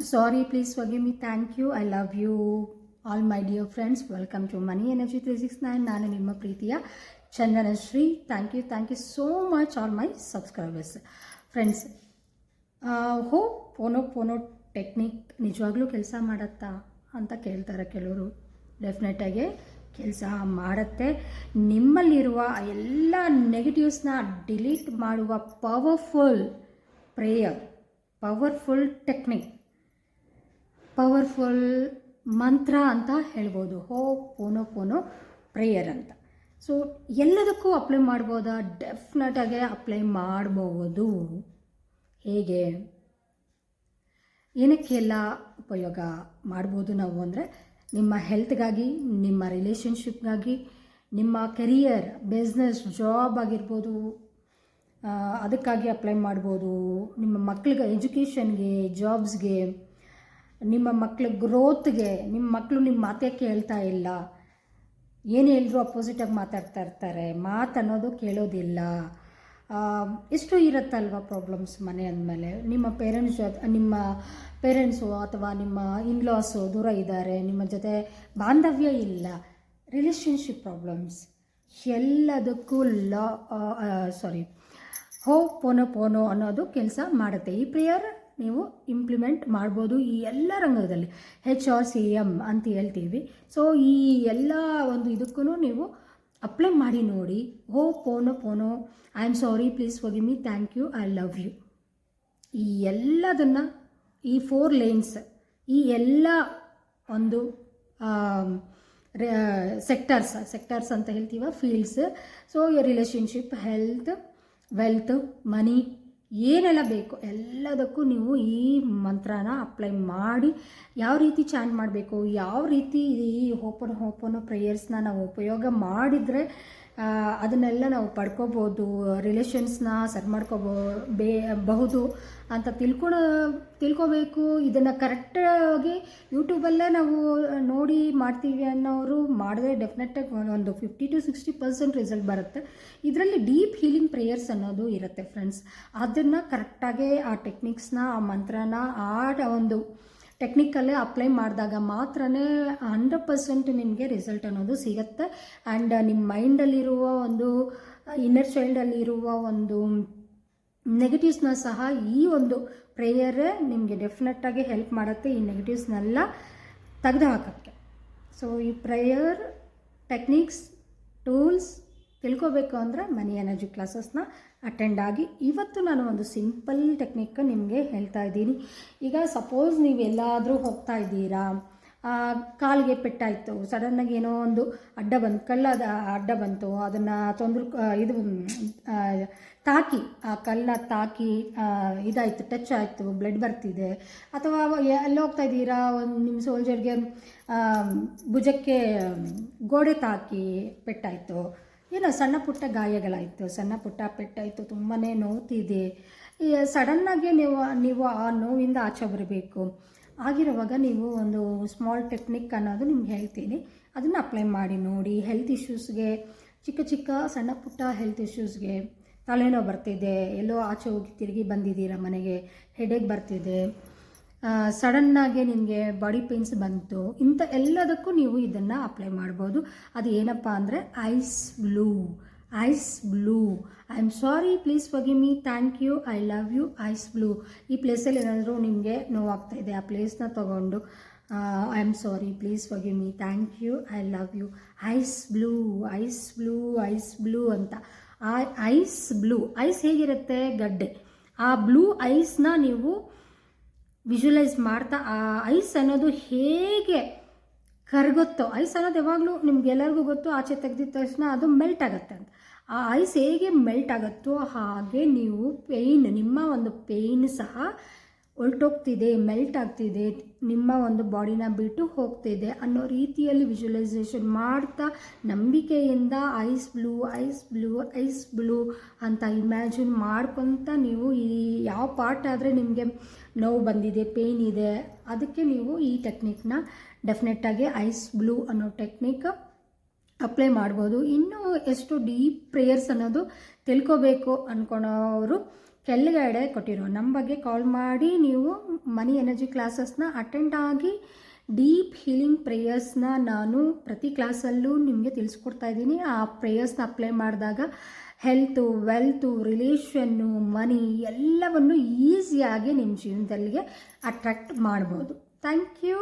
Sorry please forgive me. Thank you I love you all my dear friends welcome to money energy three six nine ನಾನು ನಿಮ್ಮ ಪ್ರೀತಿಯ Chandanashri thank you thank you so much all my subscribers friends ho'oponopono technique ನಿಜವಾಗ್ಲೂ ಕೆಲಸ ಮಾಡತ್ತಾ ಅಂತ ಕೇಳ್ತಾರೆ ಕೆಲವರು. ಡೆಫಿನೆಟಾಗಿ ಕೆಲಸ ಮಾಡುತ್ತೆ. ನಿಮ್ಮಲ್ಲಿರುವ ಎಲ್ಲ ನೆಗೆಟಿವ್ಸ್ನ ಡಿಲೀಟ್ ಮಾಡುವ powerful prayer powerful technique powerful ಮಂತ್ರ ಅಂತ ಹೇಳ್ಬೋದು. ಹೋ, ಪೋನೋ ಪೋನೋ, ಪ್ರೇಯರ್ ಅಂತ. ಸೊ ಎಲ್ಲದಕ್ಕೂ ಅಪ್ಲೈ ಮಾಡ್ಬೋದಾ? ಡೆಫಿನೆಟಾಗೆ ಅಪ್ಲೈ ಮಾಡ್ಬೋದು. ಹೇಗೆ? ಏನಕ್ಕೆಲ್ಲ ಉಪಯೋಗ ಮಾಡ್ಬೋದು ನಾವು ಅಂದರೆ, ನಿಮ್ಮ ಹೆಲ್ತ್ಗಾಗಿ ನಿಮ್ಮ ರಿಲೇಷನ್ಶಿಪ್ಗಾಗಿ ನಿಮ್ಮ ಕೆರಿಯರ್ ಬಿಸ್ನೆಸ್ ಜಾಬ್ ಆಗಿರ್ಬೋದು ಅದಕ್ಕಾಗಿ ಅಪ್ಲೈ ಮಾಡ್ಬೋದು. ನಿಮ್ಮ ಮಕ್ಕಳಿಗೆ ಎಜುಕೇಷನ್ಗೆ ಜಾಬ್ಸ್ಗೆ ನಿಮ್ಮ ಮಕ್ಳ ಗ್ರೋತ್ಗೆ ನಿಮ್ಮ ಮಕ್ಕಳು ನಿಮ್ಮ ಮಾತೇ ಕೇಳ್ತಾ ಇಲ್ಲ. ಏನು ಹೇಳಿದ್ರು ಅಪೋಸಿಟಾಗಿ ಮಾತಾಡ್ತಾ ಇರ್ತಾರೆ. ಮಾತು ಅನ್ನೋದು ಕೇಳೋದಿಲ್ಲ. ಆ, ಎಷ್ಟು ಇರುತ್ತಲ್ವ ಪ್ರಾಬ್ಲಮ್ಸ್ ಮನೆ ಅಂದಮೇಲೆ? ನಿಮ್ಮ ಪೇರೆಂಟ್ಸ್ ನಿಮ್ಮ ಪೇರೆಂಟ್ಸು ಅಥವಾ ನಿಮ್ಮ ಇನ್ಲಾಸು ದೂರ ಇದ್ದಾರೆ. ನಿಮ್ಮ ಜೊತೆ ಬಾಂಧವ್ಯ ಇಲ್ಲ. ರಿಲೇಷನ್ಶಿಪ್ ಪ್ರಾಬ್ಲಮ್ಸ್ ಎಲ್ಲದಕ್ಕೂ ಲಾ ಸಾರಿ ಹೋ ಪೋನೋ ಪೋನೋ ಅನ್ನೋದು ಕೆಲಸ ಮಾಡುತ್ತೆ. ಈ ಪ್ರೇಯರ್ ನೀವು ಇಂಪ್ಲಿಮೆಂಟ್ ಮಾಡ್ಬೋದು ಈ ಎಲ್ಲ ರಂಗದಲ್ಲಿ. ಹೆಚ್ ಆರ್ ಸಿ ಎಂ ಅಂತ ಹೇಳ್ತೀವಿ. ಸೊ ಈ ಎಲ್ಲ ಒಂದು ಇದಕ್ಕೂ ನೀವು ಅಪ್ಲೈ ಮಾಡಿ ನೋಡಿ. Ho'oponopono. I am sorry please ಹೋಗಿ me thank you I love you ಈ ಎಲ್ಲದನ್ನು, ಈ ಫೋರ್ ಲೈನ್ಸ್ ಈ ಎಲ್ಲ ಒಂದು ಸೆಕ್ಟರ್ಸ್ ಸೆಕ್ಟರ್ಸ್ ಅಂತ ಹೇಳ್ತೀವ fields so relationship health wealth money ಏನೆಲ್ಲ ಬೇಕು ಎಲ್ಲದಕ್ಕೂ ನೀವು ಈ ಮಂತ್ರನ ಅಪ್ಲೈ ಮಾಡಿ ಯಾವ ರೀತಿ ಚಾನ್ ಮಾಡಬೇಕು, ಯಾವ ರೀತಿ ಈ ಓಪನ್ ಓಪನ್ ಪ್ರೇಯರ್ಸ್ನ ನಾವು ಉಪಯೋಗ ಮಾಡಿದರೆ ಅದನ್ನೆಲ್ಲ ನಾವು ಪಡ್ಕೋಬೋದು ರಿಲೇಷನ್ಸ್ನ ಸರಿ ಮಾಡ್ಕೋಬೋ, ಬೇ, ಬಹುದು ಅಂತ ತಿಳ್ಕೊಳೋ, ತಿಳ್ಕೊಬೇಕು. ಇದನ್ನು ಕರೆಕ್ಟಾಗಿ ಯೂಟ್ಯೂಬಲ್ಲೇ ನಾವು ನೋಡಿ ಮಾಡ್ತೀವಿ ಅನ್ನೋರು ಮಾಡಿದ್ರೆ ಡೆಫಿನೆಟಾಗಿ ಒಂದು fifty to sixty percent result ಬರುತ್ತೆ. ಇದರಲ್ಲಿ ಡೀಪ್ ಹೀಲಿಂಗ್ ಪ್ರೇಯರ್ಸ್ ಅನ್ನೋದು ಇರುತ್ತೆ ಫ್ರೆಂಡ್ಸ್ ಅದನ್ನು ಕರೆಕ್ಟಾಗಿ ಆ ಟೆಕ್ನಿಕ್ಸ್ನ ಆ ಮಂತ್ರನ, ಆ ಒಂದು ಟೆಕ್ನಿಕಲ್ಲೇ ಅಪ್ಲೈ ಮಾಡಿದಾಗ ಮಾತ್ರನೇ ಹಂಡ್ರೆಡ್ ಪರ್ಸೆಂಟ್ ನಿಮಗೆ ರಿಸಲ್ಟ್ ಅನ್ನೋದು ಸಿಗುತ್ತೆ. ಆ್ಯಂಡ್ ನಿಮ್ಮ ಮೈಂಡಲ್ಲಿರುವ ಒಂದು ಇನ್ನರ್ ಚೈಲ್ಡಲ್ಲಿರುವ ಒಂದು ನೆಗೆಟಿವ್ಸ್ನ ಸಹ ಈ ಒಂದು ಪ್ರೇಯರೇ ನಿಮಗೆ ಡೆಫಿನೆಟ್ಟಾಗಿ ಹೆಲ್ಪ್ ಮಾಡುತ್ತೆ. ಈ ನೆಗೆಟಿವ್ಸ್ನೆಲ್ಲ ತೆಗೆದು ಹಾಕೋಕ್ಕೆ. ಸೊ ಈ ಪ್ರೇಯರ್ ಟೆಕ್ನಿಕ್ಸ್ ಟೂಲ್ಸ್ ತಿಳ್ಕೊಬೇಕು ಅಂದರೆ ಮನಿ ಎನರ್ಜಿ ಕ್ಲಾಸಸ್ನ ಅಟೆಂಡ್ ಆಗಿ ಇವತ್ತು ನಾನು ಒಂದು ಸಿಂಪಲ್ ಟೆಕ್ನಿಕ್ ನಿಮಗೆ ಹೇಳ್ತಾ ಇದ್ದೀನಿ. ಈಗ ಸಪೋಸ್ ನೀವೆಲ್ಲಾದರೂ ಹೋಗ್ತಾ ಇದ್ದೀರಾ ಕಾಲಿಗೆ ಪೆಟ್ಟಾಯಿತು ಸಡನ್ನಾಗಿ ಏನೋ ಒಂದು ಅಡ್ಡ ಬಂತು ಕಲ್ಲದ ಅಡ್ಡ ಬಂತು, ಅದನ್ನು ತೊಂದರೆ ಇದು ತಾಕಿ, ಆ ಕಲ್ಲ ತಾಕಿ ಇದಾಯಿತು ಟಚ್ ಆಯಿತು ಬ್ಲಡ್ ಬರ್ತಿದೆ, ಅಥವಾ ಎಲ್ಲ ಹೋಗ್ತಾ ಇದ್ದೀರಾ, ಒಂದು ನಿಮ್ಮ ಸೋಲ್ಜರ್ಗೆ ಭುಜಕ್ಕೆ, ಗೋಡೆ ತಾಕಿ ಪೆಟ್ಟಾಯಿತು ಏನೋ ಸಣ್ಣ ಪುಟ್ಟ ಗಾಯಗಳಾಯಿತು, ಸಣ್ಣ ಪುಟ್ಟ ಪೆಟ್ಟಾಯಿತು ತುಂಬಾ ನೋವ್ತಿದೆ. ಈ ಸಡನ್ನಾಗಿ ನೀವು ನೀವು ಆ ನೋವಿಂದ ಆಚೆ ಬರಬೇಕು. ಆಗಿರುವಾಗ ನೀವು ಒಂದು ಸ್ಮಾಲ್ ಟೆಕ್ನಿಕ್ ಅನ್ನೋದು ನಿಮ್ಗೆ ಹೇಳ್ತೀನಿ. ಅದನ್ನು ಅಪ್ಲೈ ಮಾಡಿ ನೋಡಿ. ಹೆಲ್ತ್ ಇಶ್ಯೂಸ್ಗೆ ಚಿಕ್ಕ ಚಿಕ್ಕ, ಸಣ್ಣ ಪುಟ್ಟ ಹೆಲ್ತ್ ಇಶ್ಯೂಸ್ಗೆ ತಲೆನೋವು ಬರ್ತಿದೆ. ಎಲ್ಲೋ ಆಚೆ ಹೋಗಿ ತಿರುಗಿ ಬಂದಿದ್ದೀರಾ ಮನೆಗೆ. ಹೆಡೇಕ್ ಬರ್ತಿದೆ. ಸಡನ್ನಾಗಿ ನಿಮಗೆ ಬಾಡಿ ಪೇನ್ಸ್ ಬಂತು. ಇಂಥ ಎಲ್ಲದಕ್ಕೂ ನೀವು ಇದನ್ನು ಅಪ್ಲೈ ಮಾಡ್ಬೋದು. ಅದು ಏನಪ್ಪ ಅಂದರೆ ice blue ice blue I am sorry please forgive me thank you I love you ice blue ಈ ಪ್ಲೇಸಲ್ಲಿ ಏನಾದರೂ ನಿಮಗೆ ನೋವಾಗ್ತಾ ಇದೆ, ಆ ಪ್ಲೇಸ್ನ ತೊಗೊಂಡು I am sorry please forgive me thank you I love you ice blue ice blue ice blue ಅಂತ. ಆ ಐಸ್ ಬ್ಲೂ ಐಸ್ ಹೇಗಿರುತ್ತೆ? ಗಡ್ಡೆ. ಆ ಬ್ಲೂ ಐಸ್ನ ನೀವು ವಿಜುವಲೈಸ್ ಮಾಡ್ತಾ, ಆ ಐಸ್ ಅನ್ನೋದು ಹೇಗೆ ಕರಗುತ್ತೋ, ಐಸ್ ಅನ್ನೋದು ಯಾವಾಗಲೂ ನಿಮ್ಗೆಲ್ಲರಿಗೂ ಗೊತ್ತು, ಆಚೆ ತೆಗೆದಿದ್ದ ತಕ್ಷಣ ಅದು ಮೆಲ್ಟ್ ಆಗುತ್ತೆ ಅಂತ. ಆ ಐಸ್ ಹೇಗೆ ಮೆಲ್ಟ್ ಆಗುತ್ತೋ ಹಾಗೆ ನೀವು ಪೇಯ್ನ್ ನಿಮ್ಮ ಒಂದು ಪೇಯ್ನ್ ಸಹ ಹೊಲ್ಟೋಗ್ತಿದೆ ಮೆಲ್ಟ್ ಆಗ್ತಿದೆ, ನಿಮ್ಮ ಒಂದು ಬಾಡಿನ ಬಿಟ್ಟು ಹೋಗ್ತಿದೆ ಅನ್ನೋ ರೀತಿಯಲ್ಲಿ ವಿಜುವಲೈಸೇಷನ್ ಮಾಡ್ತಾ ನಂಬಿಕೆಯಿಂದ ice blue ice blue ice blue ಅಂತ ಇಮ್ಯಾಜಿನ್ ಮಾಡ್ಕೊತ ನೀವು ಈ ಯಾವ ಪಾರ್ಟ್ ಆದರೆ ನಿಮಗೆ ನೋವು ಬಂದಿದೆ ಪೇಯ್ನ್ ಇದೆ, ಅದಕ್ಕೆ ನೀವು ಈ ಟೆಕ್ನಿಕ್ನ ಡೆಫಿನೆಟ್ಟಾಗಿ ಐಸ್ ಬ್ಲೂ ಅನ್ನೋ ಟೆಕ್ನಿಕ್ ಅಪ್ಲೈ ಮಾಡ್ಬೋದು. ಇನ್ನೂ ಎಷ್ಟು ಡೀಪ್ ಪ್ರೇಯರ್ಸ್ ಅನ್ನೋದು ತಿಳ್ಕೊಬೇಕು ಅಂದ್ಕೊಳೋರು ಕೆಳಗಡೆ ಕೊಟ್ಟಿರೋ ಬಗ್ಗೆ ಕಾಲ್ ಮಾಡಿ ನೀವು ಮನಿ ಎನರ್ಜಿ ಕ್ಲಾಸಸ್ನ ಅಟೆಂಡ್ ಆಗಿ ಡೀಪ್ ಹೀಲಿಂಗ್ ಪ್ರೇಯರ್ಸ್ನ ನಾನು ಪ್ರತಿ ಕ್ಲಾಸಲ್ಲೂ ನಿಮಗೆ ತಿಳಿಸ್ಕೊಡ್ತಾ ಇದ್ದೀನಿ. ಆ ಪ್ರೇಯರ್ಸ್ನ ಅಪ್ಲೈ ಮಾಡಿದಾಗ ಹೆಲ್ತು ವೆಲ್ತು ರಿಲೇಷನ್ನು ಮನಿ ಎಲ್ಲವನ್ನು ಈಸಿಯಾಗಿ ನಿಮ್ಮ ಜೀವನದಲ್ಲಿಗೆ ಅಟ್ರಾಕ್ಟ್ ಮಾಡ್ಬೋದು. Thank you